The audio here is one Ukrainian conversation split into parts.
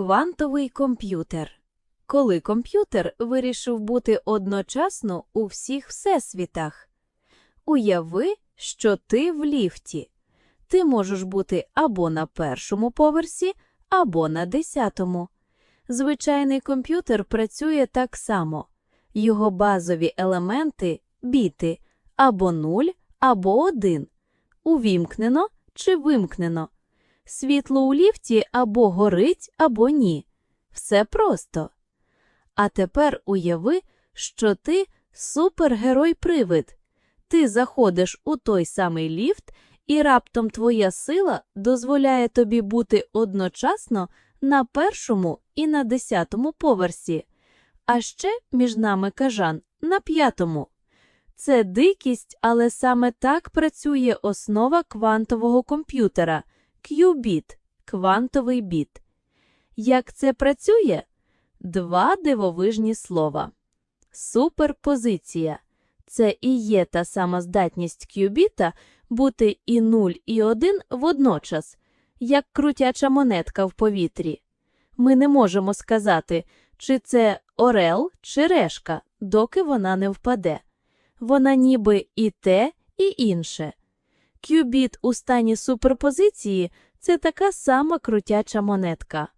Квантовий комп'ютер. Коли комп'ютер вирішив бути одночасно у всіх всесвітах. Уяви, що ти в ліфті. Ти можеш бути або на першому поверсі, або на десятому. Звичайний комп'ютер працює так само. Його базові елементи біти або 0, або 1. Увімкнено чи вимкнено. Світло у ліфті або горить, або ні. Все просто. А тепер уяви, що ти супергерой-привид. Ти заходиш у той самий ліфт, і раптом твоя сила дозволяє тобі бути одночасно на першому і на десятому поверсі, а ще між нами кажан на п'ятому. Це дикість, але саме так працює основа квантового комп'ютера Qubit – квантовий біт. Як це працює? Два дивовижні слова. Суперпозиція це і є та сама здатність кюбіта бути і 0, і 1 водночас, як крутяча монетка в повітрі. Ми не можемо сказати, чи це орел, чи решка, доки вона не впаде. Вона ніби і те, і інше. Кюбіт у стані суперпозиції це така сама крутяча монетка.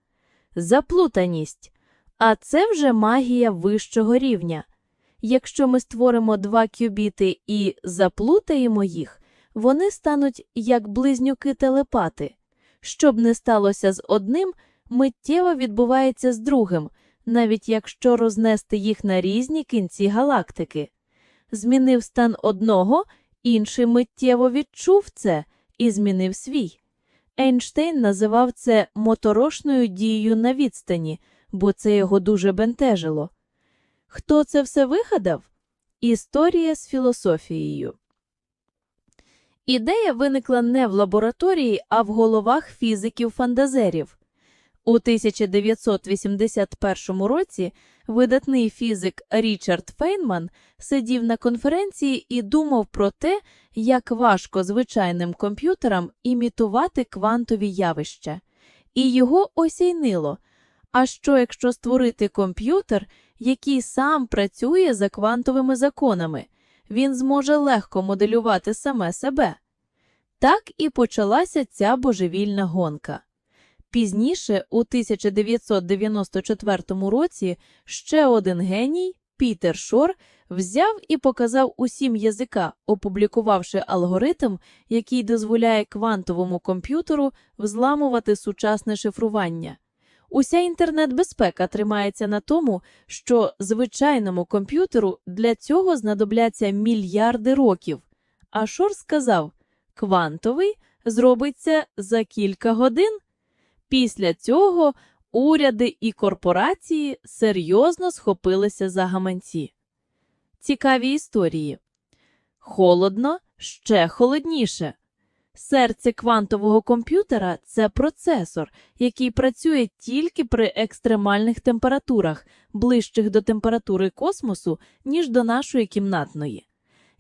Заплутаність. А це вже магія вищого рівня. Якщо ми створимо два кюбіти і заплутаємо їх, вони стануть як близнюки телепати. Щоб не сталося з одним, миттєво відбувається з другим, навіть якщо рознести їх на різні кінці галактики. Змінив стан одного, інший миттєво відчув це і змінив свій. Ейнштейн називав це моторошною дією на відстані, бо це його дуже бентежило. Хто це все вигадав? Історія з філософією. Ідея виникла не в лабораторії, а в головах фізиків-фантазерів. У 1981 році видатний фізик Річард Фейнман сидів на конференції і думав про те, як важко звичайним комп'ютерам імітувати квантові явища. І його осяйнило. А що, якщо створити комп'ютер, який сам працює за квантовими законами, він зможе легко моделювати саме себе. Так і почалася ця божевільна гонка. Пізніше, у 1994 році, ще один геній, Пітер Шор, взяв і показав усім язика, опублікувавши алгоритм, який дозволяє квантовому комп'ютеру взламувати сучасне шифрування. Уся інтернет-безпека тримається на тому, що звичайному комп'ютеру для цього знадобляться мільярди років. А Шор сказав: квантовий зробиться за кілька годин. Після цього уряди і корпорації серйозно схопилися за гаманці. Цікаві історії. Холодно, ще холодніше. Серце квантового комп'ютера це процесор, який працює тільки при екстремальних температурах, ближчих до температури космосу, ніж до нашої кімнатної.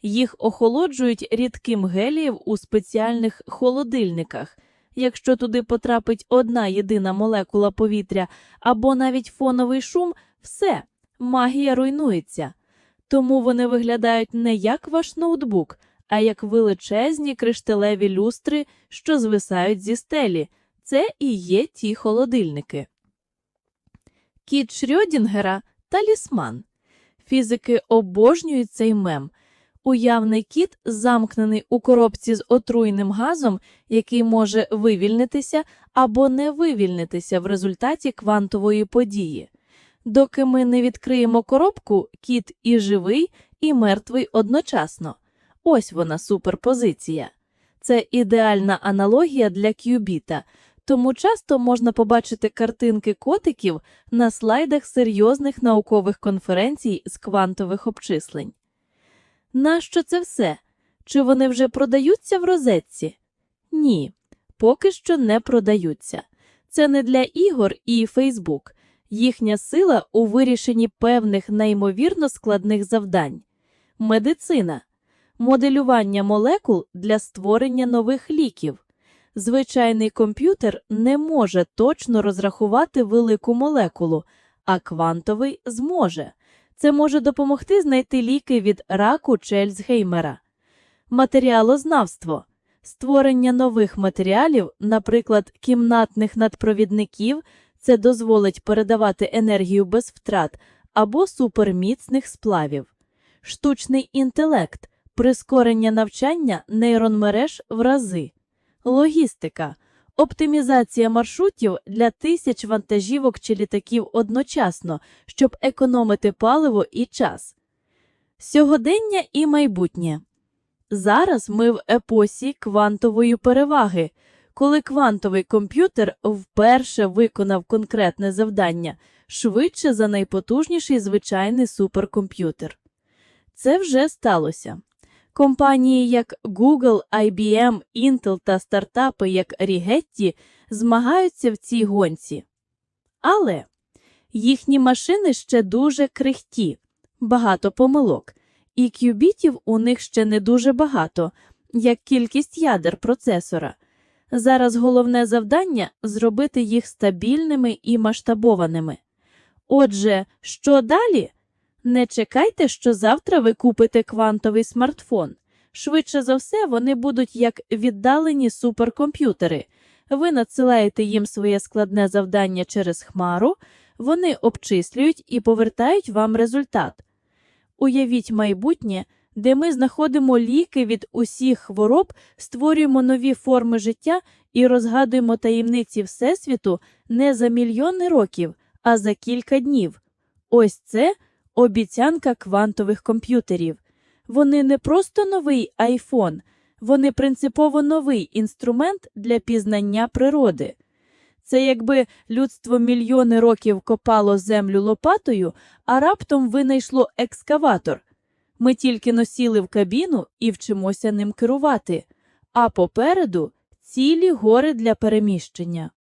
Їх охолоджують рідким гелієм у спеціальних холодильниках. Якщо туди потрапить одна єдина молекула повітря або навіть фоновий шум, все, магія руйнується. Тому вони виглядають не як ваш ноутбук, а як величезні кришталеві люстри, що звисають зі стелі. Це і є ті холодильники. Кіт Шрьодінгера талісман. Фізики обожнюють цей мем. Уявний кіт замкнений у коробці з отруйним газом, який може вивільнитися або не вивільнитися в результаті квантової події. Доки ми не відкриємо коробку, кіт і живий, і мертвий одночасно. Ось вона суперпозиція. Це ідеальна аналогія для кюбіта, тому часто можна побачити картинки котиків на слайдах серйозних наукових конференцій з квантових обчислень. Нащо це все? Чи вони вже продаються в розетці? Ні, поки що не продаються. Це не для ігор і Фейсбук. Їхня сила у вирішенні певних неймовірно складних завдань. Медицина, моделювання молекул для створення нових ліків, Звичайний комп'ютер не може точно розрахувати велику молекулу, а квантовий зможе. Це може допомогти знайти ліки від раку чи Ельцгеймера. Матеріалознавство створення нових матеріалів, наприклад, кімнатних надпровідників, це дозволить передавати енергію без втрат або суперміцних сплавів. Штучний інтелект прискорення навчання нейронмереж в рази. Логістика оптимізація маршрутів для тисяч вантажівок чи літаків одночасно, щоб економити паливо і час. Сьогодення і майбутнє. Зараз ми в епосі квантової переваги, коли квантовий комп'ютер вперше виконав конкретне завдання швидше за найпотужніший звичайний суперкомп'ютер. Це вже сталося. Компанії як Google, IBM, Intel та стартапи як Rigetti змагаються в цій гонці. Але їхні машини ще дуже крихті, багато помилок, і кюбітів у них ще не дуже багато, як кількість ядер процесора. Зараз головне завдання зробити їх стабільними і масштабованими. Отже, що далі? Не чекайте, що завтра ви купите квантовий смартфон. Швидше за все, вони будуть як віддалені суперкомп'ютери. Ви надсилаєте їм своє складне завдання через хмару, вони обчислюють і повертають вам результат. Уявіть майбутнє, де ми знаходимо ліки від усіх хвороб, створюємо нові форми життя і розгадуємо таємниці Всесвіту не за мільйони років, а за кілька днів. Ось це обіцянка квантових комп'ютерів. Вони не просто новий айфон, вони принципово новий інструмент для пізнання природи. Це якби людство мільйони років копало землю лопатою, а раптом винайшло екскаватор. Ми тільки носіли в кабіну і вчимося ним керувати, а попереду цілі гори для переміщення.